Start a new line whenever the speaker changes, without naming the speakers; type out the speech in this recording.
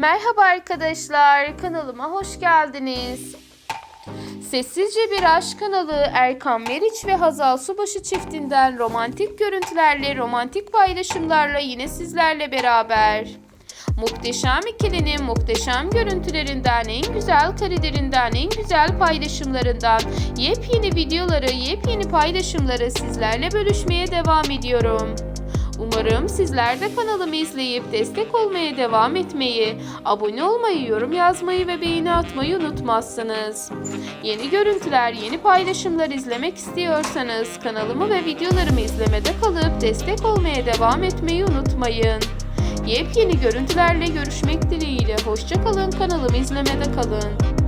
Merhaba arkadaşlar, kanalıma hoş geldiniz. Sessizce Bir Aşk kanalı Erkan Meriç ve Hazal Subaşı çiftinden romantik görüntülerle, romantik paylaşımlarla yine sizlerle beraber. Muhteşem ikilinin muhteşem görüntülerinden, en güzel karelerinden, en güzel paylaşımlarından yepyeni videoları, yepyeni paylaşımları sizlerle bölüşmeye devam ediyorum. Umarım sizler de kanalımı izleyip destek olmaya devam etmeyi, abone olmayı, yorum yazmayı ve beğeni atmayı unutmazsınız. Yeni görüntüler, yeni paylaşımlar izlemek istiyorsanız kanalımı ve videolarımı izlemede kalıp destek olmaya devam etmeyi unutmayın. Yepyeni görüntülerle görüşmek dileğiyle hoşçakalın kanalımı izlemede kalın.